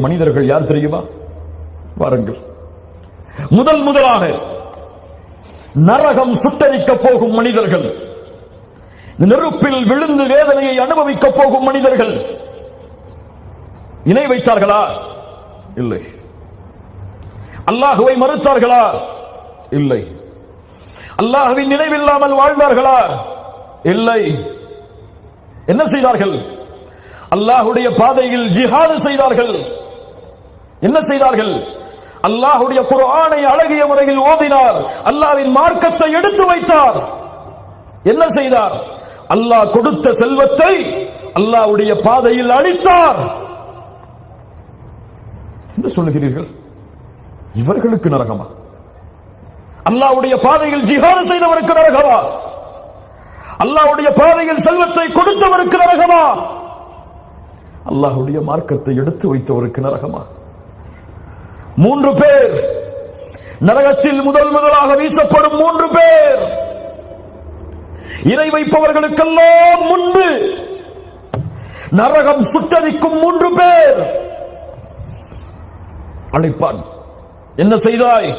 மனிதர்கள் யார் தெரியுமா? வாருங்கள். முதல் முதலாக நரகம் சுட்டரிக்க போகும் மனிதர்கள் நெருப்பில் விழுந்து வேதனையை அனுபவிக்க போகும் மனிதர்கள் இணை வைத்தார்களா? இல்லை. அல்லாஹுவை மறுத்தார்களா? இல்லை. அல்லாஹுவின் நினைவில்லாமல் வாழ்ந்தார்களா? இல்லை. என்ன செய்தார்கள்? அல்லாஹுடைய பாதையில் ஜிஹாது செய்தார்கள். என்ன செய்தார்கள்? அல்லாஹுடைய குரானை அழகிய முறையில் ஓதினார். அல்லாவின் மார்க்கத்தை எடுத்து வைத்தார். என்ன செய்தார்? அல்லாஹ் கொடுத்த செல்வத்தை அல்லாஹ்வுடைய பாதையில் அளித்தார். என்ன சொல்லுகிறீர்கள்? இவர்களுக்கு நரகமா? அல்லாஹ்வுடைய பாதையில் ஜிஹாது செய்தவருக்கு நரகமா? அல்லாஹ்வுடைய பாதையில் செல்வத்தை கொடுத்தவருக்கு நரகமா? அல்லாஹ்வுடைய மார்க்கத்தை எடுத்து வைத்தவருக்கு நரகமா? மூன்று பேர். நரகத்தில் முதல் முதலாக வீசப்படும் மூன்று பேர். இணை வைப்பவர்களுக்கெல்லாம் முன்பு நரகம் சுட்டரிக்கும் மூன்று பேர். அழைப்பான் என்ன செய்தாய்?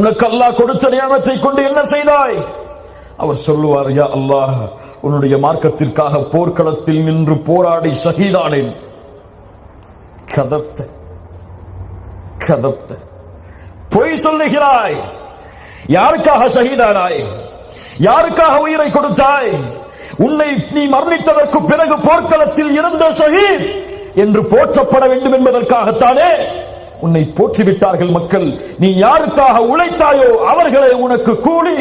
உனக்கு அல்லாஹ் கொடுத்த நியமத்தை கொண்டு என்ன செய்தாய்? அவர் சொல்லுவார் யா அல்லாஹ் உன்னுடைய மார்க்கத்திற்காக போர்க்களத்தில் நின்று போராடி ஷஹீதானேன். கதப்த கதப்த பொய் சொல்லுகிறாய். யாருக்காக சகிதானாய் யாருக்காக உயிரை கொடுத்தாய்? உன்னை நீ மரணித்ததற்கு பிறகு போர்க்களத்தில் இருந்த ஷஹீத் என்று போற்றப்பட வேண்டும் என்பதற்காகத்தானே உன்னை போற்றிவிட்டார்கள் மக்கள். நீ யாருக்காக உழைத்தாயோ அவர்களை உனக்கு கூலி.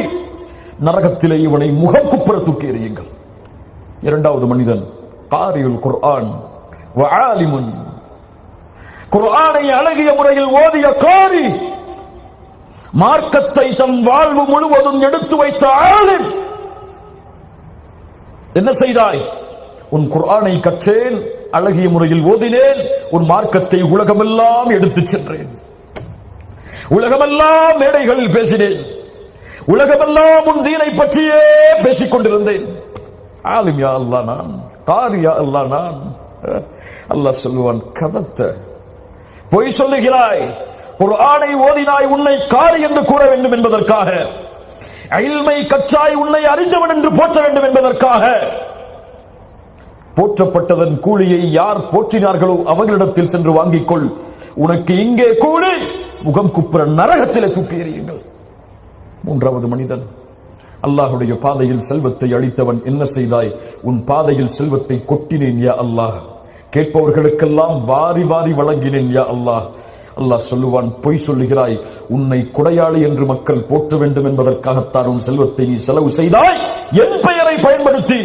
நரகத்திலே இவனை முகக்குப்புற தூக்கி எறியுங்கள். இரண்டாவது மனிதன் காரியுல் குர்ஆன் வஆலிமுன் குர்ஆனை அழகிய முறையில் ஓதிய காரி மார்க்கத்தை தன் வாழ்வு முழுவதும் எடுத்து வைத்த ஆளும் என்ன செய்தாய்? உன் குர்ஆனை கற்றேன் அழகிய முறையில் ஓதினேன் உன் மார்க்கத்தை உலகமெல்லாம் எடுத்துச் சென்றேன். உலகமெல்லாம் மேடைகளில் பேசினேன். உலகமெல்லாம் உன் தீனை பற்றியே பேசிக் கொண்டிருந்தேன். ஆலிம் யா அல்லாஹ் நான் காரி யா அல்லாஹ் நான். அல்லாஹ் சொல்லுவான் கதத்தை பொய் சொல்லுகிறாய். ஒரு ஆணை ஓதினாய் உன்னை காரி என்று கூற வேண்டும் என்பதற்காக. அயில்மை கச்சாய் உன்னை அறிந்தவன் என்று போற்ற வேண்டும் என்பதற்காக. போற்றப்பட்டதன் கூலியை யார் போற்றினார்களோ அவர்களிடத்தில் சென்று வாங்கிக் கொள் உனக்கு இங்கே கூலி முகம் குப்புற நரகத்தில் தூக்கி எறியுங்கள். மூன்றாவது மனிதன். அல்லாஹுடைய பாதையில் செல்வத்தை அளித்தவன் என்ன செய்தாய்? உன் பாதையில் செல்வத்தை கொட்டினேன் யா அல்லாஹ். கேட்பவர்களுக்கெல்லாம் வாரி வாரி வழங்கினேன் யா அல்லாஹ். அல்லாஹ் சொல்லுவான் பொய் சொல்லுகிறாய். உன்னை குடையாளி என்று மக்கள் போற்ற வேண்டும் என்பதற்காகத்தான் உன் செல்வத்தை நீ செலவு செய்தாய். என் பெயரை பயன்படுத்தி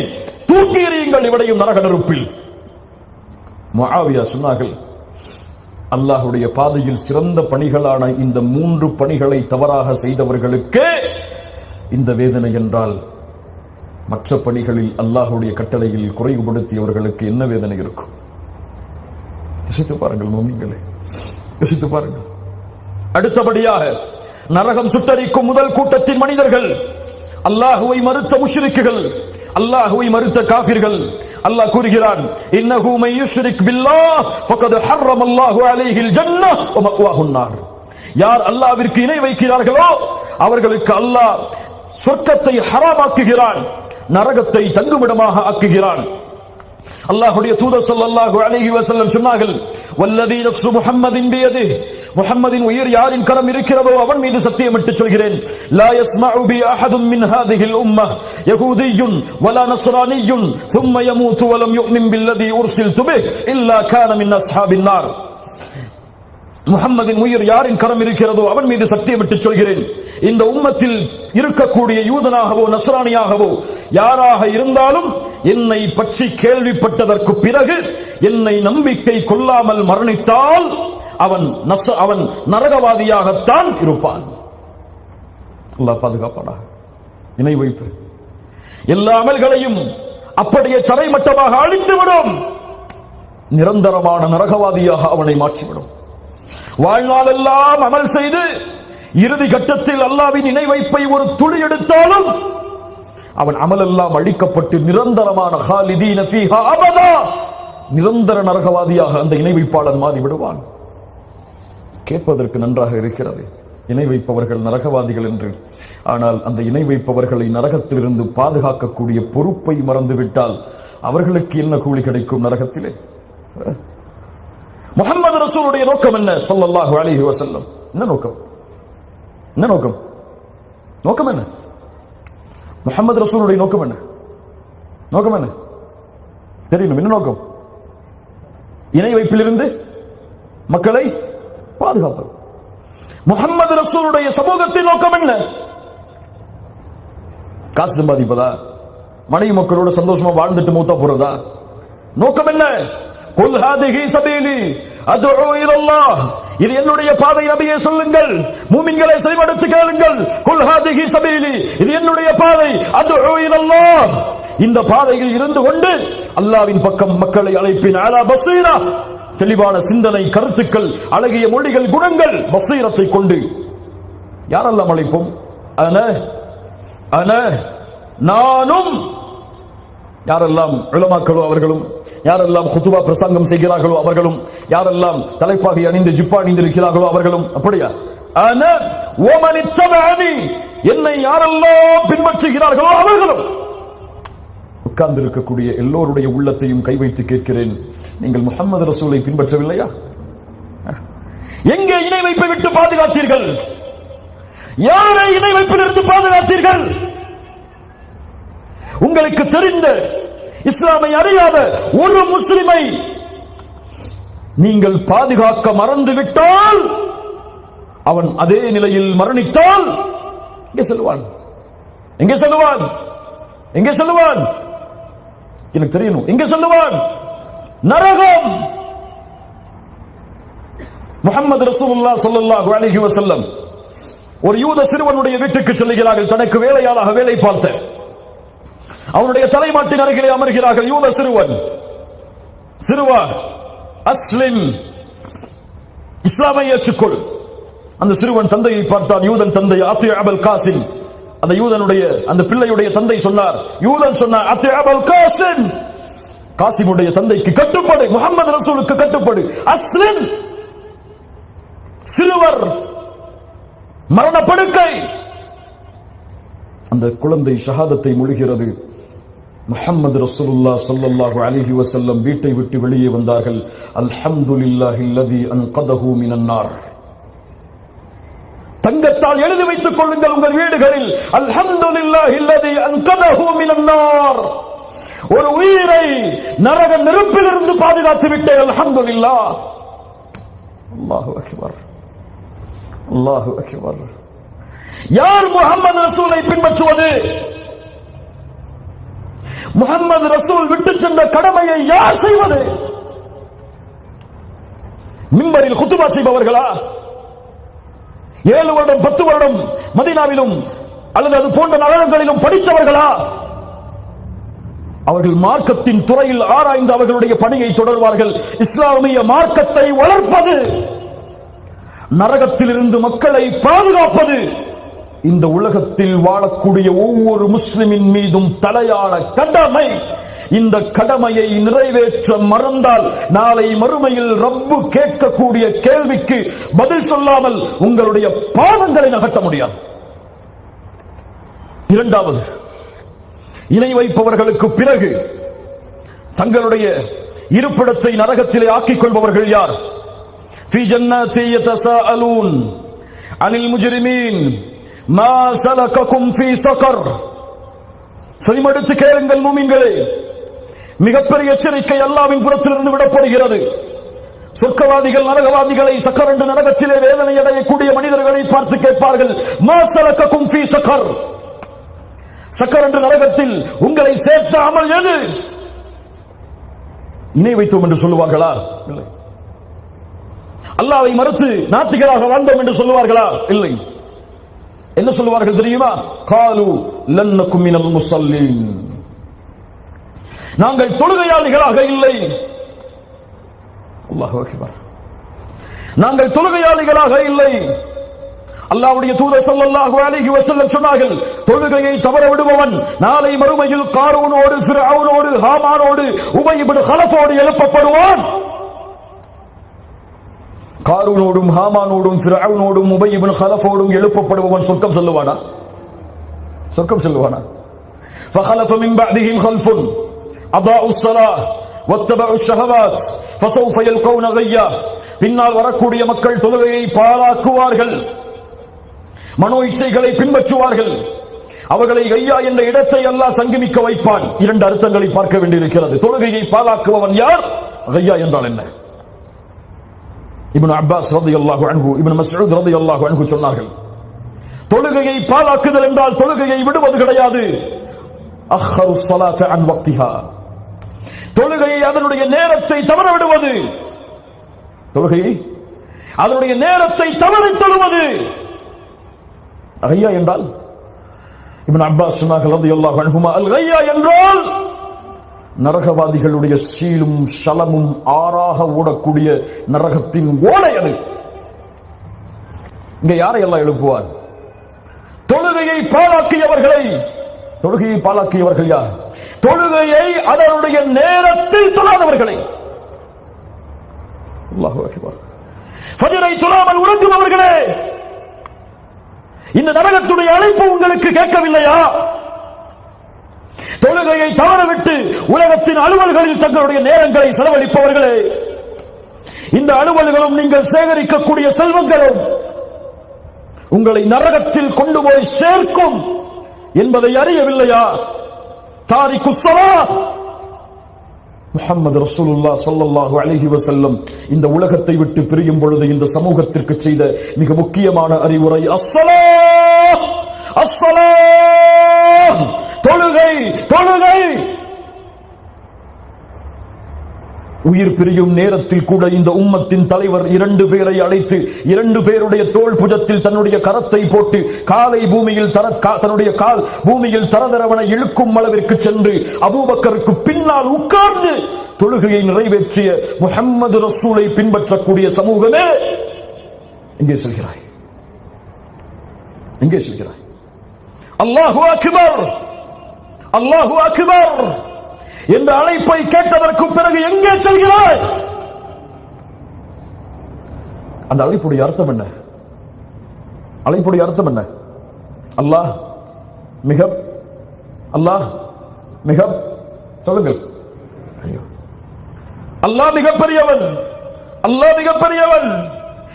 தூக்கி எறியுங்கள் இவடையும் நரக நெருப்பில். சொன்னார்கள் அல்லாஹுடைய பாதையில் சிறந்த பணிகளான இந்த மூன்று பணிகளை தவறாக செய்தவர்களுக்கு இந்த வேதனை என்றால் மற்ற பணிகளில் அல்லாஹுடைய கட்டளையில் குறைவுபடுத்தியவர்களுக்கு என்ன வேதனை இருக்கும்? யோசித்து பாருங்கள் மோமிங்களே யோசித்து பாருங்கள். அடுத்தபடியாக நரகம் சுட்டரிக்கும் முதல் கூட்டத்தின் மனிதர்கள் அல்லாஹுவை மறுத்த முஷ்ரிக்குகள் அல்லாஹுவை மறுத்த காபிர்கள் அல்லாஹ் கூறுகிறான் இன்னஹு மை யுஷ்ரிக் பில்லாஹ் ஃபக்கத் ஹர்ரம் அல்லாஹு அலைஹில் ஜன்னஹ் வ நார். யார் அல்லாஹ்விற்கு இணை வைக்கிறார்களோ அவர்களுக்கு அல்லாஹ் சொர்க்கத்தை ஹராமாக்குகிறான் நரகத்தை தங்குமிடமாக ஆக்குகிறான். அல்லாஹ்வுடைய தூதர் ஸல்லல்லாஹு அலைஹி வஸல்லம் சொன்னார்கள் வல்லதி நஃப்சு முஹம்மதின் பியதி முஹம்மதின் உயிர் யாரின் கரம் இருக்கிறதோ அவன் மீது சத்தியமிட்டு சொல்கிறேன் லா யஸ்மஉ பி அஹதும் மின் ஹாதிஹில் உம்ம யகூதியுன் வலா நஸ்ரானியுன் ثم يموت ولم يؤمن بالذي ارسلت به الا كان من اصحاب النار முகம்மதின் உயிர் யாரின் கரம் இருக்கிறதோ அவன் மீது சத்தியமிட்டு சொல்கிறேன் இந்த உம்மத்தில் இருக்கக்கூடிய யூதனாகவோ நஸ்ரானியாகவோ யாராக இருந்தாலும் என்னை பற்றி கேள்விப்பட்டதற்கு பிறகு என்னை நம்பிக்கை கொள்ளாமல் மரணித்தால் அவன் நச அவன் நரகவாதியாகத்தான் இருப்பான். அல்லாஹ் பாதுகாப்பானாக. இணை வைப்பு எல்லா அமல்களையும் அப்படியே தரைமட்டமாக அழித்துவிடும் நிரந்தரமான நரகவாதியாக அவனை மாற்றிவிடும். வாழ்நாளெல்லாம் அமல் செய்து இறுதி கட்டத்தில் அல்லாவின் இணை வைப்பை ஒரு துளி எடுத்தாலும் அவன் அமலெல்லாம் அழிக்கப்பட்டு நிரந்தரமான நிரந்தர நரகவாதியாக அந்த இணை வைப்பாளன் மாறி விடுவான். கேட்பதற்கு நன்றாக இருக்கிறது. இணை வைப்பவர்கள் நரகவாதிகள் என்று. ஆனால் அந்த இணை வைப்பவர்களை நரகத்திலிருந்து பாதுகாக்கக்கூடிய பொறுப்பை மறந்துவிட்டால் அவர்களுக்கு என்ன கூலி கிடைக்கும் நரகத்திலே? முகமது ரசூலுடைய நோக்கம் என்ன? சொல்லல்லாஹு அலிஹி வசல்லம் என்ன நோக்கம்? என்ன நோக்கம்? நோக்கம் என்ன? முகமது ரசூலுடைய நோக்கம் என்ன? நோக்கம் என்ன? தெரியணும் என்ன நோக்கம்? இணை வைப்பிலிருந்து மக்களை பாதுகாப்பது. முகமது ரசூலுடைய சமூகத்தின் நோக்கம் என்ன? காசு சம்பாதிப்பதா? மனைவி மக்களோட சந்தோஷமா வாழ்ந்துட்டு மூத்தா போறதா? நோக்கம் என்ன? குல் ஹாதிஹி சபீலி அத்உ இலல்லாஹ். இது என்னுடைய பாதை நபியை சொல்லுங்கள். மூமின்களை செவிமடுத்து கேளுங்கள். குல்ஹாதிஹி சபீலி. இது என்னுடைய பாதை. அது இலல்லாஹ். இந்த பாதையில் இருந்து கொண்டு அல்லாவின் பக்கம் மக்களை அழைப்பின் அலா பசீரா. தெளிவான சிந்தனை கருத்துக்கள் அழகிய மொழிகள் குணங்கள் பசீரத்தை கொண்டு. யாரெல்லாம் அழைப்போம்? அன அன நானும் யாரெல்லாம் உலமாக்களோ அவர்களும் யாரெல்லாம் குத்துவா பிரசங்கம் செய்கிறார்களோ அவர்களும் யாரெல்லாம் தலைப்பாகை அணிந்து ஜிப்பா அணிந்திருக்கிறார்களோ அவர்களும் அப்படியா? என்னை யாரெல்லாம் பின்பற்றுகிறார்களோ அவர்களும். உட்கார்ந்து இருக்கக்கூடிய எல்லோருடைய உள்ளத்தையும் கை வைத்து கேட்கிறேன். நீங்கள் முகமது ரசூலை பின்பற்றவில்லையா? எங்கே இணை வைப்பை விட்டு பாதுகாத்தீர்கள்? யாரை இணை வைப்பிலிருந்து பாதுகாத்தீர்கள்? உங்களுக்கு தெரிந்த இஸ்லாமை அறியாத ஒரு முஸ்லிமை நீங்கள் பாதுகாக்க மறந்து விட்டால் அவன் அதே நிலையில் மரணித்தால் எங்கே செல்வான்? எங்கே செல்வான்? எங்கே செல்வான்? எனக்கு தெரியணும். எங்கே செல்வான்? நரகம்! முகமது ரசூலுல்லா ஸல்லல்லாஹு அலைஹி வஸல்லம் ஒரு யூத சிறுவனுடைய வீட்டுக்கு செல்லுகிறார்கள். தனக்கு வேலையாளாக வேலை பார்த்த அவனுடைய தலைமாட்டின் அருகிலே அமர்கிறார்கள். யூத சிறுவன். சிறுவன். அஸ்லிம். இஸ்லாமை ஏற்றுக்கொள். அந்த சிறுவன் தந்தையை பார்த்தான். யூதன் தந்தை ஆத்து அபல் காசிம். அந்த யூதனுடைய அந்த பிள்ளையுடைய தந்தை சொன்னார். யூதன் சொன்னார் ஆத்து அபல் காசிம். காசிமுடைய தந்தைக்கு கட்டுப்படு. முகமது ரசூலுக்கு கட்டுப்படு. அஸ்லிம். சிறுவர். மரணப்படுக்கை. அந்த குழந்தை ஷஹாதத்தை மொழிகிறது. முஹம்மது ரசூலுல்லா ஸல்லல்லாஹு அலைஹி வஸல்லம் வீட்டை விட்டு வெளியே வந்தார்கள். அல்ஹம்துலில்லாஹி அல்லதி அன்கதஹு மினன்னார். தங்கத்தால் எழுதி வைத்துக் கொள்ளுங்கள் உங்கள் வீடுகளில். அல்ஹம்துலில்லாஹி அல்லதி அன்கதஹு மினன்னார். ஒரு உயிரை நரக நெருப்பிலிருந்து பாதுகாத்து விட்டேன் அல்ஹம்துலில்லா அல்லாஹு அக்பர். அல்லாஹு அக்பர். யார் முகமது ரசூலை பின்பற்றுவது? முகமது ரசூல் விட்டு சென்ற கடமையை யார் செய்வது? மிம்பரில் குத்துபா செய்பவர்களா? ஏழு வருடம் பத்து வருடம் மதீனாவிலும் அல்லது அது போன்ற நகரங்களிலும் படித்தவர்களா? அவர்கள் மார்க்கத்தின் துறையில் ஆராய்ந்து அவர்களுடைய பணியை தொடர்வார்கள். இஸ்லாமிய மார்க்கத்தை வளர்ப்பது நரகத்திலிருந்து மக்களை பாதுகாப்பது இந்த உலகத்தில் வாழக்கூடிய ஒவ்வொரு முஸ்லிமின் மீதும் தலையான கடமை. இந்த கடமையை நிறைவேற்ற மறந்தால் நாளை மறுமையில் ரப்பு கேட்கக்கூடிய கேள்விக்கு பதில் சொல்லாமல் உங்களுடைய பாவங்களை நகர்த்த முடியாது. இரண்டாவது இணை வைப்பவர்களுக்கு பிறகு தங்களுடைய இருப்பிடத்தை நரகத்திலே ஆக்கிக் கொள்பவர்கள் யார்? ஃபி ஜன்னத்தி யதசாஅலூன். அனில் முஜ்ரிமீன். மா சலகக்கும் ஃபீ சகர். செவிமடுத்து கேளுங்கள் மூமின்களே. மிகப்பெரிய எச்சரிக்கை அல்லாவின் புறத்திலிருந்து விடப்படுகிறது. சொர்க்கவாதிகள் நரகவாதிகளை சக்கரண்டு என்று நரகத்திலே வேதனை அடையக்கூடிய மனிதர்களை பார்த்து கேட்பார்கள் மா சலகக்கும் ஃபீ சக்கர் சக்கர் என்று நரகத்தில் உங்களை சேர்த்தாமல் எது? இணை வைத்தோம் என்று சொல்லுவார்களா? இல்லை. அல்லாவை மறுத்து நாத்திகராக வாழ்ந்தோம் என்று சொல்லுவார்களா? இல்லை. என்ன சொல்லுவார்கள் தெரியுமா? காலு லன்னக்கும் மினல் முசல்லீன். நாங்கள் தொழுகையாளிகளாக இல்லை. அல்லாஹ் அக்பர். நாங்கள் தொழுகையாளிகளாக இல்லை. அல்லாவுடைய தூதர் சொல்லல்லாஹு அலைஹி வஸல்லம் சொன்னார்கள் தொழுகையை தவற விடுபவன் நாளை மறுமையில் காரூனோடு ஃபிரௌனோடு ஹாமானோடு உபயிபின் ஹலஃபோடு எழுப்பப்படுவான். காரூனோடும் ஹாமானோடும் ஃபிரௌனோடும் உபயிபின் ஹலஃபோடும் எழுப்பப்படுபவன் சொர்க்கம் செல்லுவானா சொர்க்கம் செல்லுவானா فخلف من بعدهم خلف أضاعوا الصلاة واتبعوا الشهوات فسوف يلقون غيا பின்னால் வரக்கூடிய மக்கள் தொழுகையை பாழாக்குவார்கள் மனோ இச்சைகளை பின்பற்றுவார்கள் அவர்களை ஐயா என்ற இடத்தை அல்லாஹ் சங்கமிக்க வைப்பான் இரண்டு அர்த்தங்களை பார்க்க வேண்டியிருக்கிறது தொழுகையை பாழாக்குபவன் யார் ஐயா என்றால் என்ன இப்னு அப்பாஸ் ரலியல்லாஹு அன்ஹு மசூத் ரதி அல்லாஹு அன்பு சொன்னார்கள் தொழுகையை பாழாக்குதல் என்றால் தொழுகையை விடுவது கிடையாது. அஹ்ஹரு ஸலாத அன் வக்திஹா. தொழுகையை அதனுடைய நேரத்தை தவற விடுவது. தொழுகையை அதனுடைய நேரத்தை தவறி தொழுவது. ஐயா என்றால் இவன் அப்பாஸ் சொன்னார்கள் ரலியல்லாஹு அன்ஹுமா அல் ஐயா என்றால் நரகவாதிகளுடைய சீலும் சலமும் ஆறாக ஓடக்கூடிய நரகத்தின் ஓடை அது. இங்க யாரை எல்லாம் எழுப்புவார்? தொழுகையை பாழாக்கியவர்களை. தொழுகையை பாழாக்கியவர்கள் யார்? தொழுகையை அதனுடைய நேரத்தில் தொழாதவர்களை. அல்லாஹு அக்பர். ஃபஜரை தொழாமல் உறங்குபவர்களே. இந்த நரகத்துடைய அழைப்பு உங்களுக்கு கேட்கவில்லையா? தொழுகையை தவறவிட்டு உலகத்தின் அலுவல்களில் தங்களுடைய நேரங்களை செலவழிப்பவர்களே இந்த அலுவல்களும் நீங்கள் சேகரிக்கக்கூடிய செல்வங்களும் உங்களை நரகத்தில் கொண்டு போய் சேர்க்கும் என்பதை அறியவில்லையா? தாரி குசலா முகமது ரசூலுல்லா சொல்லல்லாஹு அலைஹி வசல்லம் இந்த உலகத்தை விட்டு பிரியும் பொழுது இந்த சமூகத்திற்கு செய்த மிக முக்கியமான அறிவுரை அஸ்ஸலா அஸ்ஸலா தொழுகை தொழுகை. உயிர் பிரியும் நேரத்தில் கூட இந்த உம்மத்தின் தலைவர் இரண்டு பேரை அழைத்து இரண்டு பேருடைய தோள் புஜத்தில் தன்னுடைய கரத்தை போட்டு காலை பூமியில் தர தன்னுடைய கால் பூமியில் தரதரவனை இழுக்கும் அளவிற்கு சென்று அபூபக்கருக்கு பின்னால் உட்கார்ந்து தொழுகையை நிறைவேற்றிய முஹம்மது ரசூலை பின்பற்றக்கூடிய சமூகமே எங்கே செல்கிறாய். எங்கே செல்கிறாய். அல்லாஹு அக்பர்! அல்லாஹு அக்பர் என்ற அழைப்பை கேட்டதற்கு பிறகு எங்கே செல்கிறாய்? அந்த அழைப்புடைய அர்த்தம் என்ன? அழைப்புடைய அர்த்தம் என்ன? அல்லாஹ் மிக அல்லாஹ் மிக சொல்லுங்கள். ஐயோ. அல்லாஹ் மிகப்பெரியவன் அல்லாஹ் மிகப்பெரியவன்.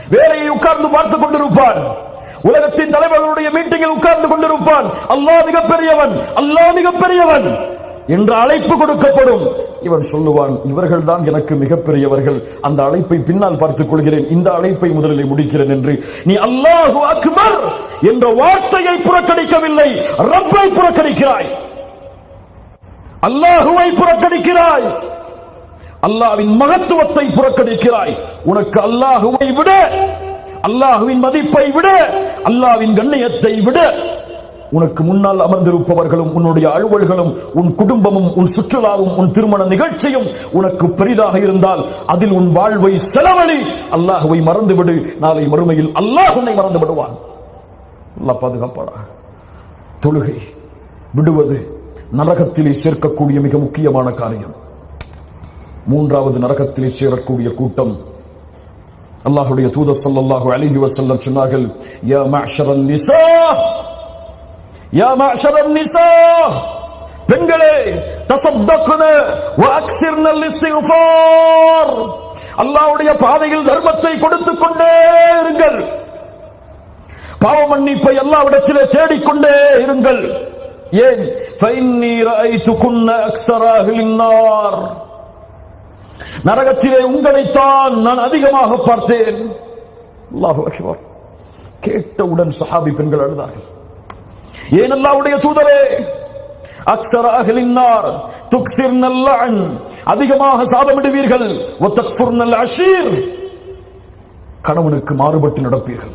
வேலையை உட்கார்ந்து பார்த்துக் கொண்டிருப்பான். உலகத்தின் தலைவர்களுடைய மீட்டிங்கில் உட்கார்ந்து கொண்டிருப்பான். அல்லாஹ் மிகப்பெரியவன் அல்லாஹ் மிகப்பெரியவன் என்ற அழைப்பு கொடுக்கப்படும். இவன் சொல்லுவான் இவர்கள் தான் எனக்கு மிகப்பெரியவர்கள். அந்த அழைப்பை பின்னால் பார்த்துக் கொள்கிறேன். இந்த அழைப்பை முதலில் முடிக்கிறேன் என்று. நீ அல்லாஹு அக்பர் என்ற வார்த்தையை புறக்கணிக்கவில்லை. ரப்பை புறக்கணிக்கிறாய். அல்லாஹுவை புறக்கணிக்கிறாய். அல்லாவின் மகத்துவத்தை புறக்கணிக்கிறாய். உனக்கு அல்லாஹுவை விட அல்லாஹுவின் மதிப்பை விட அல்லாஹ்வின் கண்ணியத்தை விட உனக்கு முன்னால் அமர்ந்திருப்பவர்களும் உன்னுடைய அலுவல்களும் உன் குடும்பமும் உன் சுற்றுலாவும் உன் திருமண நிகழ்ச்சியும் உனக்கு பெரிதாக இருந்தால் அதில் உன் வாழ்வை செலவழி அல்லாஹுவை மறந்துவிடு. நாளை மறுமையில் அல்லாஹ் உன்னை மறந்து விடுவான் அல்லாஹ் பாதுகாப்பாடா தொழுகை விடுவது நரகத்திலே சேர்க்கக்கூடிய மிக முக்கியமான காரியம். மூன்றாவது நரகத்திலே சேரக்கூடிய கூட்டம் அல்லாஹுடைய தூதர் சல்லல்லாஹு அலைஹி வசல்லம் சொன்னார்கள் யா மஅஷரன் நிசா! பெண்களே தசத்தக்குன வாக்சிர்னல் இஸ்திஃபார் அல்லாஹ்வுடைய பாதையில் தர்மத்தை கொடுத்து கொண்டே இருங்கள். பாவ மன்னிப்பை எல்லாவிடத்திலே தேடிக்கொண்டே இருங்கள். ஏன்? ஃபைன்னி ரஐதுகுன்ன அக்ஸராஹில் நார் நரகத்திலே உங்களைத்தான் நான் அதிகமாக பார்த்தேன். கேட்டவுடன் சஹாபி பெண்கள் அழுதார்கள். ஏன் அல்லாவுடைய தூதரே? அக்சராகலின்னார் துக்சிர் நார் அதிகமாக சாதமிடுவீர்கள். ஒத்தக்ஃபுர் நல்ல அஷீர் கணவனுக்கு மாறுபட்டு நடப்பீர்கள்.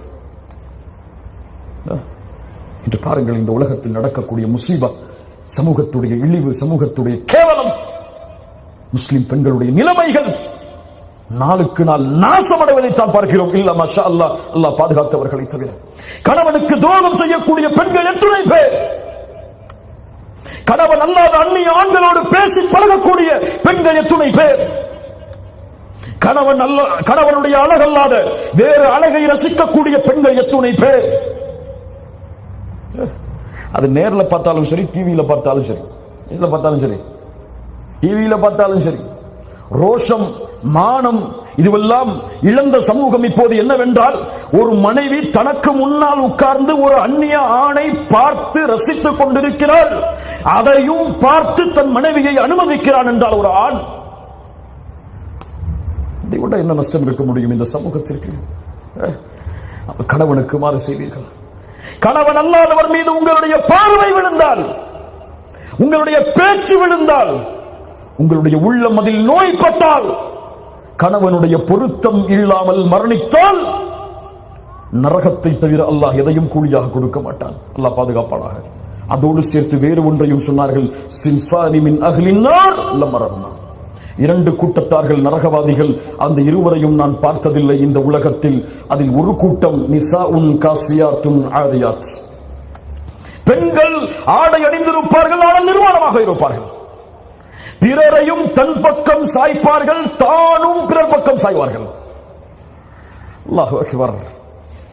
இன்று பாருங்கள் இந்த உலகத்தில் நடக்கக்கூடிய முசீபா சமூகத்துடைய இழிவு சமூகத்துடைய கேவலம். முஸ்லிம் பெண்களுடைய நிலைமைகள். நாளுக்கு நாள் நாசமடைவதைத்தான் பார்க்கிறோம். இல்ல மஷா அல்லா அல்லாஹ் பாதுகாத்தவர்களை தவிர. கணவனுக்கு துரோகம் செய்யக்கூடிய பெண்கள் எத்தனை பேர்? கணவன் அல்லாத அந்நிய ஆண்களோடு பேசி பழகக்கூடிய பெண்கள் எத்துணை பேர்? கணவன் அல்ல கணவனுடைய அழகல்லாத வேறு அழகை ரசிக்கக்கூடிய பெண்கள் எத்துணை பேர்? அது நேர்ல பார்த்தாலும் சரி டிவியில பார்த்தாலும் சரி இதில் பார்த்தாலும் சரி. டிவியில பார்த்தாலும் சரி ரோஷம் மானம் இதுவெல்லாம் இழந்த சமூகம் இப்போது என்னவென்றால் ஒரு மனைவி தனக்கு முன்னால் உட்கார்ந்து ஒரு அந்நிய ஆணை பார்த்து ரசித்துக் கொண்டிருக்கிறாள். அதையும் பார்த்து தன் மனைவியை அனுமதிக்கிறான் என்றால் ஒரு ஆண் இதை விட என்ன நஷ்டம் இருக்க முடியும் இந்த சமூகத்திற்கு? கணவனுக்கு மாறு செய்வீர்கள். கணவன் அல்லாதவர் மீது உங்களுடைய பார்வை விழுந்தால் உங்களுடைய பேச்சு விழுந்தால் உங்களுடைய உள்ளம் அதில் நோய்பட்டால் கணவனுடைய பொருத்தம் இல்லாமல் மரணித்தால் நரகத்தை தவிர அல்லாஹ் எதையும் கூலியாக கொடுக்க மாட்டான். அல்லாஹ் பாதுகாப்பானாக. அதோடு சேர்த்து வேறு ஒன்றையும் சொன்னார்கள் சின்சானி மின் அகலினார் லமரஹ்மா இரண்டு கூட்டத்தார்கள் நரகவாதிகள் அந்த இருவரையும் நான் பார்த்ததில்லை இந்த உலகத்தில். அதில் ஒரு கூட்டம் நிசா உன் காசியாத்துன் ஆரியாத் பெண்கள் ஆடை அணிந்திருப்பார்கள் ஆனால் நிர்வாணமாக இருப்பார்கள். பிறரையும் தன் பக்கம் சாய்ப்பார்கள் தானும் பிறர் பக்கம் சாய்வார்கள்.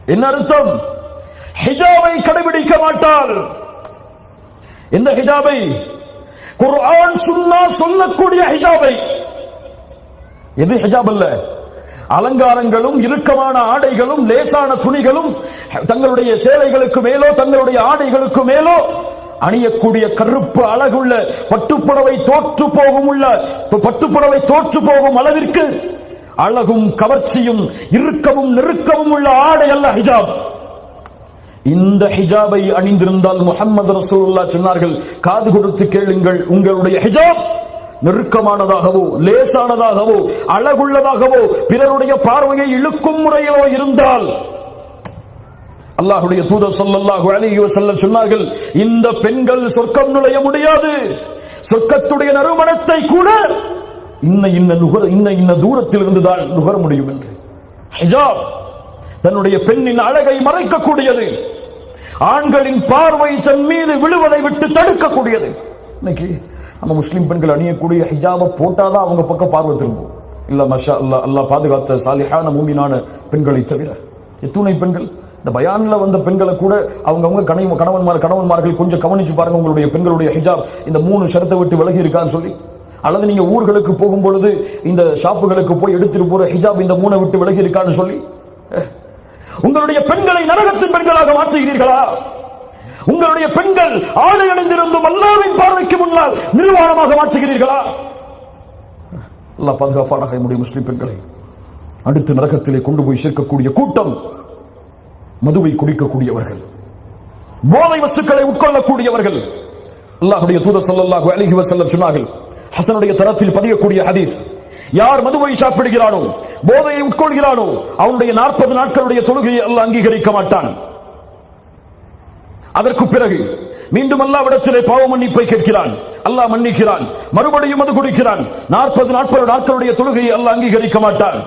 என்ன அர்த்தம்? ஹிஜாபை கடைபிடிக்க மாட்டாள் எந்த ஹிஜாபை? குர்ஆன் சுன்னா சொல்லக்கூடிய ஹிஜாபை. எது ஹிஜாப் அல்ல? அலங்காரங்களும் இறுக்கமான ஆடைகளும் லேசான துணிகளும் தங்களுடைய சேலைகளுக்கு மேலோ தங்களுடைய ஆடைகளுக்கு மேலோ அணியக்கூடிய கருப்பு அழகுள்ள பட்டுப்புடவை தோற்று போகும் உள்ள பட்டுப்புடவை தோற்று போகும் அளவிற்கு அழகும் கவர்ச்சியும் இறுக்கமும் நெருக்கமும் உள்ள ஆடை அல்ல ஹிஜாப். இந்த ஹிஜாபை அணிந்திருந்தால் முஹம்மது ரசூல்லா சொன்னார்கள் காது கொடுத்து கேளுங்கள் உங்களுடைய ஹிஜாப் நெருக்கமானதாகவோ லேசானதாகவோ அழகுள்ளதாகவோ பிறருடைய பார்வையை இழுக்கும் முறையிலோ இருந்தால் அல்லாஹுடைய தூதர் சொல்லல்லாஹு அலைஹி செல்ல சொன்னார்கள் இந்த பெண்கள் சொர்க்கம் நுழைய முடியாது. சொர்க்கத்துடைய நறுமணத்தை கூட இன்ன இன்ன நுகர் இன்ன இன்ன தூரத்தில் இருந்துதான் நுகர முடியும் என்று. ஹிஜாப் தன்னுடைய பெண்ணின் அழகை மறைக்கக்கூடியது. ஆண்களின் பார்வை தன் மீது விழுவதை விட்டு தடுக்கக்கூடியது. இன்னைக்கு நம்ம முஸ்லீம் பெண்கள் அணியக்கூடிய ஹிஜாபை போட்டாதான் அவங்க பக்கம் பார்வை திரும்பும். இல்ல மஷா அல்லா அல்லாஹ் பாதுகாத்த சாலிஹான மூமினான பெண்களை தவிர எத்துணை பெண்கள் இந்த பயானில் வந்த பெண்களை கூட அவங்க அவங்க கணை கணவன்மார் கணவன்மார்கள் கொஞ்சம் கவனிச்சு பாருங்க உங்களுடைய பெண்களுடைய ஹிஜாப். இந்த மூணு ஷரத்தை விட்டு விலகி இருக்கான்னு சொல்லி. அல்லது நீங்க ஊர்களுக்கு போகும் பொழுது இந்த ஷாப்புகளுக்கு போய் எடுத்துட்டு போற ஹிஜாப் இந்த மூணை விட்டு விலகி இருக்கான்னு சொல்லி. உங்களுடைய பெண்களை நரகத்தின் பெண்களாக மாற்றுகிறீர்களா? உங்களுடைய பெண்கள் ஆடை அணிந்திருந்தும் அல்லாவின் பார்வைக்கு முன்னால் நிர்வாணமாக மாற்றுகிறீர்களா? அல்லாஹ் பாதுகாப்பானாக என்னுடைய முஸ்லிம் பெண்களை அடுத்து நரகத்திலே கொண்டு போய் சேர்க்கக்கூடிய கூட்டம் மதுவை குடிக்கக்கூடியவர்கள் போதை வஸ்துக்களை உட்கொள்ளக்கூடியவர்கள். அல்லாஹுடைய தூதர் சல்லாஹு அலிஹி வசல்லம் சொன்னார்கள் ஹசனுடைய தரத்தில் பதியக்கூடிய ஹதீஸ் யார் மதுவை சாப்பிடுகிறானோ போதையை உட்கொள்கிறானோ அவனுடைய நாற்பது நாட்களுடைய தொழுகையை அல்ல அங்கீகரிக்க மாட்டான். அதற்கு பிறகு மீண்டும் அல்லாவிடத்திலே பாவ மன்னிப்பை கேட்கிறான். அல்லாஹ் மன்னிக்கிறான். மறுபடியும் அது குடிக்கிறான். நாற்பது நாற்பது நாட்களுடைய தொழுகையை அல்ல அங்கீகரிக்க மாட்டான்.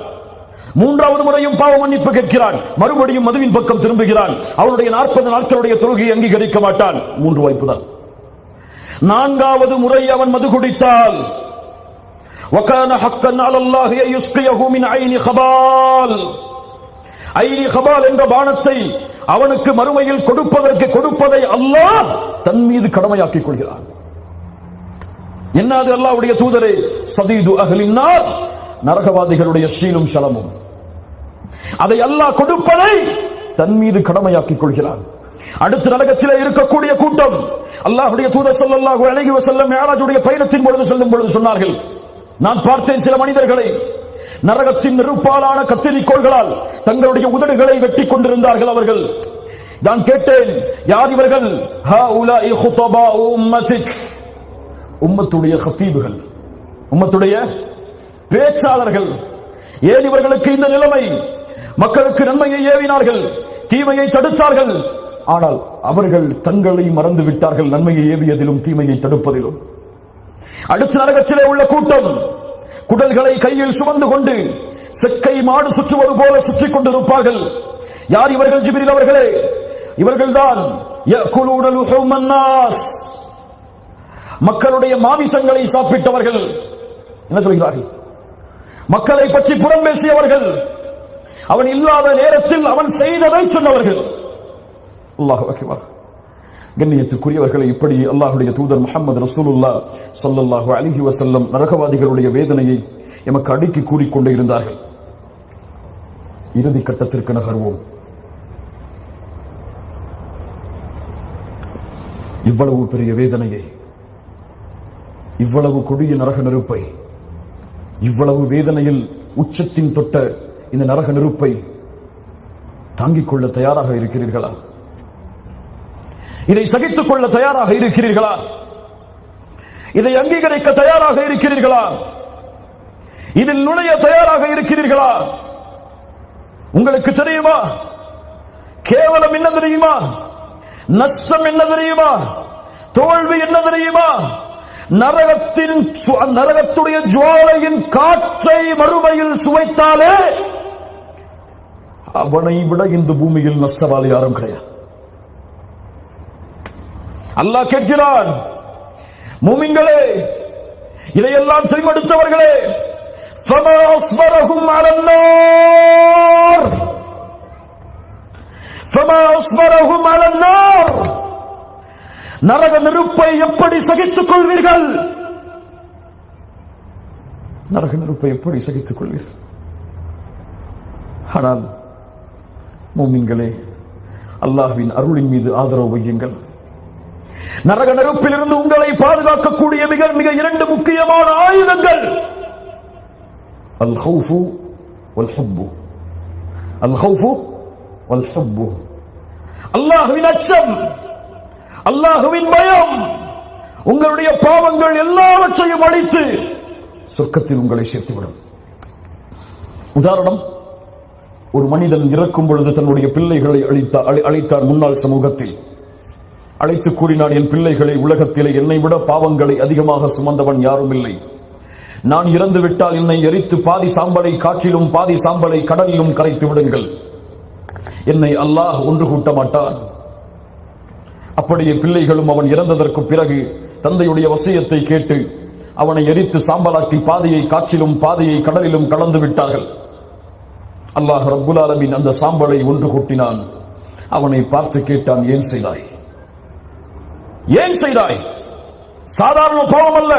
மூன்றாவது முறையும் பாவ மன்னிப்பு கேட்கிறான் மறுபடியும் மதுவின் பக்கம் திரும்புகிறான் அவனுடைய நாற்பது நாட்களுடைய தொழுகையை அங்கீகரிக்க மாட்டான் மூன்று வாய்ப்பு தான் நான்காவது முறை அவன் மது குடித்தால் وكان حقا على الله ان يسقيه من عين خبال ஐனி கபால் என்ற பானத்தை அவனுக்கு மறுமையில் கொடுப்பதற்கு கொடுப்பதை அல்லாஹ் தன் மீது கடமையாக்கிக் கொள்கிறான் என்ன அது அல்லாஹ்வுடைய தூதரே சதீது அகலின்னார் நரகவாதிகளுடைய ஷீலும் சலமும் அதை அல்லாஹ் கொடுப்பதை தன் மீது கடமையாக்கிக் கொள்கிறான். அடுத்து நரகத்தில் இருக்கக்கூடிய கூட்டம் அல்லாஹுடைய தூதர் சொல்லல்லாஹு அழகி வஸல்லம் மிஅராஜுடைய பயணத்தின் பொழுது செல்லும் பொழுது சொன்னார்கள். நான் பார்த்தேன் சில மனிதர்களை நரகத்தின் நெருப்பாலான கத்திரிக்கோள்களால் தங்களுடைய உதடுகளை வெட்டி கொண்டிருந்தார்கள் அவர்கள். நான் கேட்டேன் யார் இவர்கள்? உம்மத்துடைய ஹத்தீபுகள் உம்மத்துடைய பேச்சாளர்கள் ஏன் இவர்களுக்கு இந்த நிலைமை? மக்களுக்கு நன்மையை ஏவினார்கள் தீமையை தடுத்தார்கள். ஆனால் அவர்கள் தங்களை மறந்து விட்டார்கள் நன்மையை ஏவியதிலும் தீமையை தடுப்பதிலும். அடுத்த நரகத்திலே உள்ள கூட்டம் குடல்களை கையில் சுமந்து கொண்டு செக்கை மாடு சுற்றுவது போல சுற்றி கொண்டிருப்பார்கள். யார் இவர்கள் ஜிபிரில் அவர்களே? இவர்கள் தான் மக்களுடைய மாமிசங்களை சாப்பிட்டவர்கள். என்ன சொல்கிறார்கள்? மக்களை பற்றி புறம் பேசியவர்கள். அவன் இல்லாத நேரத்தில் அவன் செய்ததை சொன்னவர்கள். அல்லாஹ் அக்பர். கண்ணியத்துக்குரியவர்களை இப்படி அல்லாஹுடைய தூதர் முகமது ரசூலுல்லா சொல்லல்லாஹு அலிஹி வசல்லம் நரகவாதிகளுடைய வேதனையை எமக்கு அடுக்கி கூறிக்கொண்டே இருந்தார்கள். இறுதி கட்டத்திற்கு நகர்வோம். இவ்வளவு பெரிய வேதனையை இவ்வளவு கொடிய நரக நெருப்பை இவ்வளவு வேதனையில் உச்சத்தின் தொட்ட இந்த நரக நெருப்பை தாங்கிக் கொள்ள தயாராக இருக்கிறீர்களா? இதை சகித்துக் கொள்ள தயாராக இருக்கிறீர்களா? இதை அங்கீகரிக்க தயாராக இருக்கிறீர்களா? இதில் நுழைய தயாராக இருக்கிறீர்களா? உங்களுக்கு தெரியுமா? கேவலம் என்ன தெரியுமா? நஷ்டம் என்ன தெரியுமா? தோல்வி என்ன தெரியுமா? நரகத்தின் சு- நரகத்துடைய ஜுவாலையின் காற்றை மறுமையில் சுவைத்தாலே அவனை விட இந்த பூமியில் நஷ்டவாளி யாரும் கிடையாது. அல்லாஹ் கேட்கிறான் மூமிங்களே இதையெல்லாம் செய்மடுத்தவர்களே நரக நெருப்பை எப்படி சகித்துக் கொள்வீர்கள்? நரக நெருப்பை எப்படி சகித்துக் கொள்வீர்கள்? ஆனால் மூமிங்களே அல்லாஹ்வின் அருளின் மீது ஆதரவு வையுங்கள். நரக நெருப்பிலிருந்து உங்களை பாதுகாக்கக்கூடிய மிக மிக இரண்டு முக்கியமான ஆயுதங்கள். அல் ஹவுஃபு வல் ஹுப்பு. அல் ஹவுஃபு வல் ஹுப்பு. அல்லாஹுவின் அச்சம் அல்லாஹுவின் பயம் உங்களுடைய பாவங்கள் எல்லாவற்றையும் அழித்து சொர்க்கத்தில் உங்களை சேர்த்துவிடும். உதாரணம் ஒரு மனிதன் இறக்கும் பொழுது தன்னுடைய பிள்ளைகளை அழித்தார் அழைத்தார் முன்னாள் சமூகத்தில். அழைத்து கூறினான் என் பிள்ளைகளை உலகத்திலே என்னை விட பாவங்களை அதிகமாக சுமந்தவன் யாரும் இல்லை நான் இறந்து விட்டால் என்னை எரித்து பாதி சாம்பலை காற்றிலும் பாதி சாம்பலை கடலிலும் கரைத்து விடுங்கள். என்னை அல்லாஹ் ஒன்று கூட்ட மாட்டான். அப்படியே பிள்ளைகளும் அவன் இறந்ததற்கு பிறகு தந்தையுடைய வசியத்தை கேட்டு அவனை எரித்து சாம்பலாக்கி பாதையை காற்றிலும் பாதையை கடலிலும் கலந்து விட்டார்கள். அல்லாஹ் ரப்புல் ஆலமின் அந்த சாம்பலை ஒன்று கூட்டினான். அவனை பார்த்து கேட்டான் ஏன் செய்தாய்? ஏன் செய்தாய்? சாதாரண பாவம் அல்ல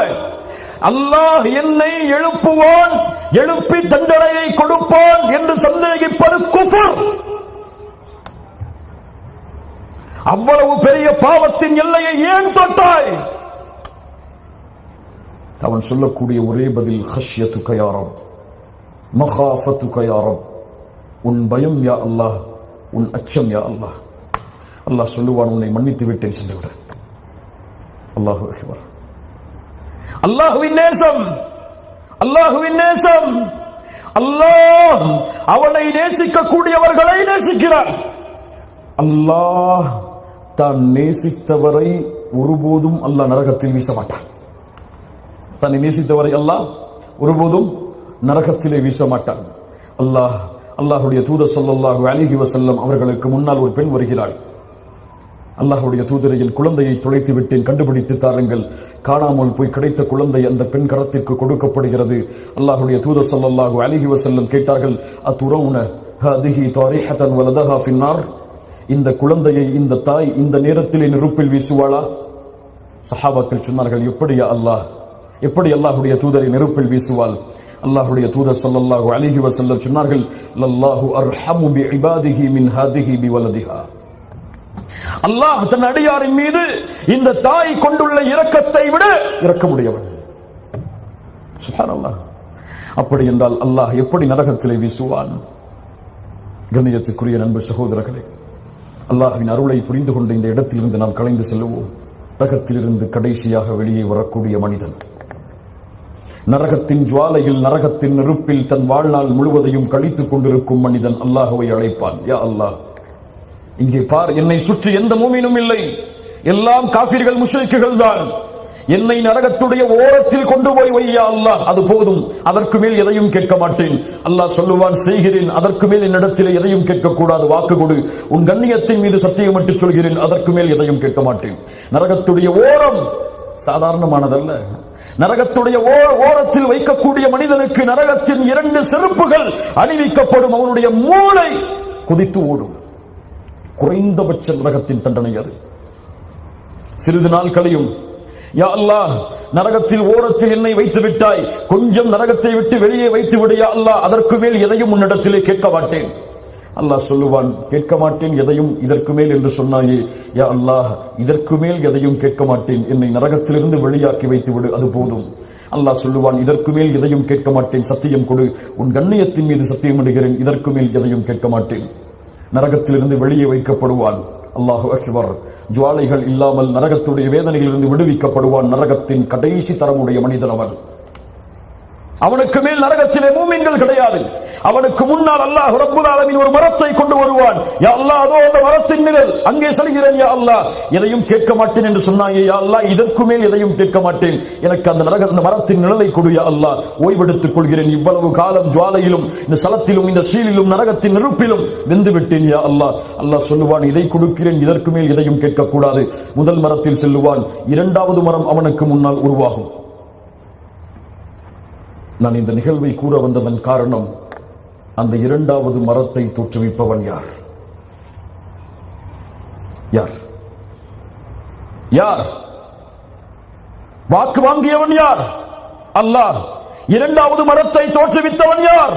அல்லாஹ் என்னை எழுப்புவான் எழுப்பி தண்டனையை கொடுப்பான் என்று சந்தேகிப்பது குஃபர். அவ்வளவு பெரிய பாவத்தின் எல்லையை ஏன் தொட்டாய்? அவன் சொல்லக்கூடிய ஒரே பதில் ஹஷ்யத்து கயாரம் மகாஃபத்து கயாரம் உன் பயம் யா அல்லாஹ் உன் அச்சம் யா அல்லாஹ். அல்லாஹ் சொல்லுவான் உன்னை மன்னித்து விட்டேன் சென்று விடு. அல்லாஹு அக்பர். அல்லாஹுவின் நேசம் அல்லாஹுவின் நேசம். அல்லாஹ் அவனை நேசிக்கக்கூடியவர்களை நேசிக்கிறார். அல்லாஹ் தான் நேசித்தவரை ஒருபோதும் அல்லாஹ் நரகத்தில் வீச மாட்டான். தன்னை நேசித்தவரை அல்லாஹ் ஒருபோதும் நரகத்திலே வீச மாட்டான். அல்லாஹ் அல்லாஹ்வுடைய தூதர் சொல்லல்லாஹு அலிஹி வசல்லம் அவர்களுக்கு முன்னால் ஒரு பெண் வருகிறாள். அல்லாஹுடைய தூதரையில் குழந்தையை துளைத்து விட்டேன் கண்டுபிடித்து தாருங்கள். காணாமல் போய் கிடைத்த குழந்தை அந்த பெண் கரத்திற்கு கொடுக்கப்படுகிறது. அல்லாஹுடைய தூதர் சொல்லல்லாஹு அலிஹி வசல்லம் கேட்டார்கள் அத்துறவுன ஹதிஹி தாரிஹதன் வலதஹா ஃபின்னார்? இந்த குழந்தையை இந்த தாய் இந்த நேரத்திலே நெருப்பில் வீசுவாளா? சஹாபாக்கள் சொன்னார்கள் எப்படியா அல்லாஹ்? எப்படி அல்லாஹுடைய தூதரை நெருப்பில் வீசுவாள்? அல்லாஹுடைய தூதர் சல்லல்லாஹு அலிஹி வசல்ல சொன்னார்கள் லல்லாஹு அர்ஹமு பி இபாதிஹி மின் ஹாதிஹி பி வலதிஹா அல்லாஹ் தன் அடியாரின் மீது இந்த தாய் கொண்டுள்ள இரக்கத்தை விட இரக்கமுடையவன். சுப்ஹானல்லாஹ் அப்படி என்றால் அல்லாஹ் எப்படி நரகத்திலே வீசுவான்? கணியத்துக்குரிய நண்பர் சகோதரர்களே அல்லாஹ்வின் அருளை புரிந்து கொண்டு இந்த இடத்திலிருந்து நாம் கலைந்து செல்லுவோம். நரகத்திலிருந்து கடைசியாக வெளியே வரக்கூடிய மனிதன். நரகத்தின் ஜுவாலையில் நரகத்தின் நெருப்பில் தன் வாழ்நாள் முழுவதையும் கழித்துக் கொண்டிருக்கும் மனிதன் அல்லாஹுவை அழைப்பான். யா அல்லாஹ் இங்கே பார் என்னை சுற்றி எந்த மூமினும் இல்லை. எல்லாம் காபிர்கள் முஷைக்குகள் தான். என்னை நரகத்துடைய ஓரத்தில் கொண்டு போய் வையா அல்லாஹ். அது போதும் அதற்கு மேல் எதையும் கேட்க மாட்டேன். அல்லாஹ் சொல்லுவான் செய்கிறேன் அதற்கு மேல் என்னிடத்தில் எதையும் கேட்கக்கூடாது. வாக்கு கொடு. உன் கண்ணியத்தின் மீது சத்தியமிட்டு சொல்கிறேன் அதற்கு மேல் எதையும் கேட்க மாட்டேன். நரகத்துடைய ஓரம் சாதாரணமானதல்ல. நரகத்துடைய ஓ- ஓரத்தில் வைக்கக்கூடிய மனிதனுக்கு நரகத்தின் இரண்டு செருப்புகள் அணிவிக்கப்படும். அவனுடைய மூளை குதித்து ஓடும். குறைந்தபட்ச நரகத்தின் தண்டனை அது. சிறிது நாள் கழியும் யா அல்லாஹ் நரகத்தில் ஓரத்தில் என்னை வைத்து விட்டாய். கொஞ்சம் நரகத்தை விட்டு வெளியே வைத்து விடு யா அல்லாஹ். அதற்கு மேல் எதையும் உன்னிடத்திலே கேட்க மாட்டேன். அல்லாஹ் சொல்லுவான் கேட்க மாட்டேன் எதையும் இதற்கு மேல் என்று சொன்னாயே. யா அல்லாஹ் இதற்கு மேல் எதையும் கேட்க மாட்டேன். என்னை நரகத்திலிருந்து வெளியாக்கி வைத்து விடு அது போதும். அல்லாஹ் சொல்லுவான் இதற்கு மேல் எதையும் கேட்க மாட்டேன். சத்தியம் கொடு. உன் கண்ணியத்தின் மீது சத்தியம் இடுகிறேன். இதற்கு மேல் எதையும் கேட்க மாட்டேன். நரகத்திலிருந்து வெளியே வைக்கப்படுவான். அல்லாஹு அக்பர். ஜுவாலைகள் இல்லாமல் நரகத்துடைய வேதனையிலிருந்து விடுவிக்கப்படுவான். நரகத்தின் கடைசி தரமுடைய மனிதன் அவன். அவனுக்கு மேல் நரகத்திலே மூமின்கள் கிடையாது. அவனுக்கு முன்னால் அல்லாஹ் ரப்புல் ஆலமின் ஒரு மரத்தை கொண்டு வருவான். யா அல்லாஹ் அதோ அந்த மரத்தின் நிழல். அங்கே செல்கிறேன் யா அல்லாஹ். எதையும் கேட்க மாட்டேன் என்று சொன்னாயே யா அல்லாஹ். இதற்கு மேல் எதையும் கேட்க மாட்டேன். எனக்கு அந்த நரக அந்த மரத்தின் நிழலை கொடு யா அல்லாஹ். ஓய்வெடுத்துக் கொள்கிறேன். இவ்வளவு காலம் ஜுவாலையிலும் இந்த சலத்திலும் இந்த சீலிலும் நரகத்தின் நெருப்பிலும் வெந்து விட்டேன் யா அல்லாஹ். அல்லாஹ் சொல்லுவான் இதை கொடுக்கிறேன். இதற்கு மேல் எதையும் கேட்கக்கூடாது. முதல் மரத்தில் செல்லுவான். இரண்டாவது மரம் அவனுக்கு முன்னால் உருவாகும். நான் இந்த நிகழ்வை கூற வந்ததன் காரணம் அந்த இரண்டாவது மரத்தை தோற்றுவிப்பவன் யார்? யார்? யார்? வாக்கு வாங்கியவன் யார்? அல்லாஹ் இரண்டாவது மரத்தை தோற்றுவித்தவன் யார்?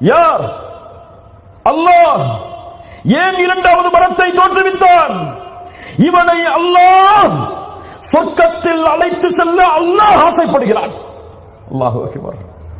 யார்? அல்லாஹ் ஏன் இரண்டாவது மரத்தை தோற்றுவித்தான்? இவனை அல்லாஹ் சொர்க்கத்தில் அழைத்து செல்ல அல்லாஹ் ஆசைப்படுகிறான். அல்லாஹு அக்பர்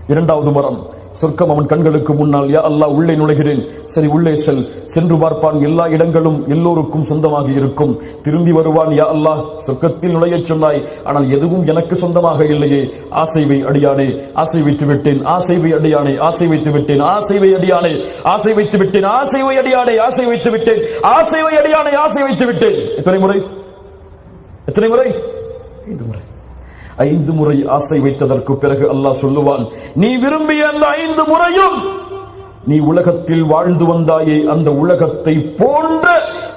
இரண்டாவது மரம். சொர்க்கம் அவன் கண்களுக்கு முன்னால். யா அல்லாஹ் உள்ளே நுழைகிறேன். சரி உள்ளே செல். சென்று பார்ப்பான். எல்லா இடங்களும் எல்லோருக்கும் சொந்தமாக இருக்கும். திரும்பி வருவான். யா அல்லாஹ் சொர்க்கத்தில் நுழையச் சொன்னாய். ஆனால் எதுவும் எனக்கு சொந்தமாக இல்லையே. ஆசைவை அடியானே. ஆசை வைத்து விட்டேன். ஆசைவை அடியானே. ஆசை வைத்து விட்டேன். ஆசைவை அடியானே. ஆசை வைத்து விட்டேன். ஆசைவை அடியானே. ஆசை வைத்து விட்டேன். ஆசைவை அடியானே. ஆசை வைத்து விட்டேன். எத்தனை முறை? எத்தனை முறை? ஐந்து முறை. ஐந்து முறை ஆசை வைத்ததற்கு பிறகு அல்லாஹ் சொல்லுவான் நீ விரும்பிய அந்த ஐந்து முறையும் நீ உலகத்தில் வாழ்ந்து வந்தாயே அந்த உலகத்தை போன்ற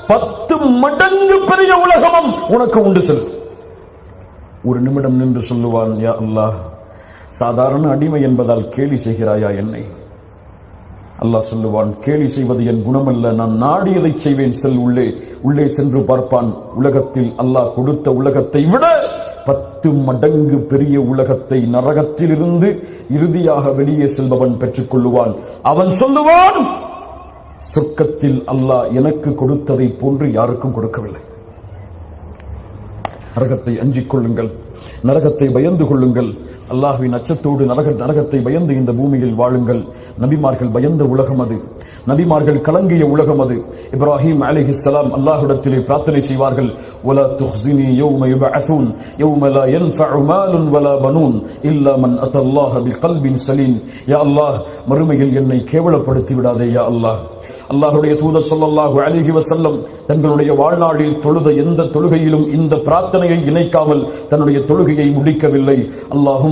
பத்து மடங்கு பெரிய உலகமும் உனக்கு உண்டு செல். ஒரு நிமிடம் நின்று சொல்லுவான் யா அல்லாஹ் சாதாரண அடிமை என்பதால் கேலி செய்கிறாயா என்னை? அல்லாஹ் சொல்லுவான் கேலி செய்வது என் குணமல்ல நான் நாடியதை செய்வேன் செல் உள்ளே. உள்ளே சென்று பார்ப்பான் உலகத்தில் அல்லாஹ் கொடுத்த உலகத்தை விட பத்து மடங்கு பெரிய உலகத்தை நரகத்திலிருந்து இறுதியாக வெளியே செல்பவன் பெற்றுக் கொள்ளுவான் அவன் சொல்லுவான் சொர்க்கத்தில் அல்லாஹ் எனக்கு கொடுத்ததை போன்று யாருக்கும் கொடுக்கவில்லை. நரகத்தை அஞ்சிக் கொள்ளுங்கள் நரகத்தை பயந்து கொள்ளுங்கள் அல்லாஹ்வின் அச்சத்தோடு நரக நரகத்தை பயந்து இந்த பூமியில் வாழுங்கள் நபிமார்கள் பயந்த உலகம் அது நபிமார்கள் கலங்கிய உலகம் அது இப்ராஹிம் அலைஹிஸ்ஸலாம் அல்லாஹ்விடத்திலே பிரார்த்தனை செய்வார்கள் ولا تخزني يوم يبعثون يوم لا ينفع مال ولا بنون الا من اتى الله بقلب سليم يا الله மறுமையில் என்னை கேவலப்படுத்தி விடாதே யா அல்லாஹ் அல்லாஹ்வுடைய தூதர் ஸல்லல்லாஹு அலைஹி வஸல்லம் தங்களுடைய வாழ்நாளில் தொழுத எந்த தொழுகையிலும் இந்த பிரார்த்தனையை இணைக்காமல் தன்னுடைய தொழுகையை முடிக்கவில்லை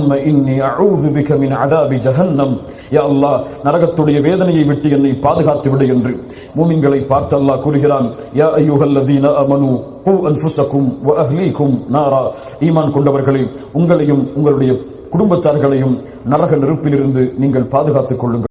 அல்லாஹும்ம இன்னி அஊது பிக மின் அதாபி ஜஹன்னம் யா அல்லாஹ் நரகத்துடைய வேதனையை விட்டு என்னை பாதுகாத்து விடு என்று மூமின்களை பார்த்து அல்லாஹ் கூறுகிறான் யா அய்யுஹல்லதீன அமனு கூ அன்ஃபுஸக்கும் அஹ்லீக்கும் நாரா ஈமான் கொண்டவர்களே உங்களையும் உங்களுடைய குடும்பத்தார்களையும் நரக நெருப்பிலிருந்து நீங்கள் பாதுகாத்துக் கொள்ளுங்கள்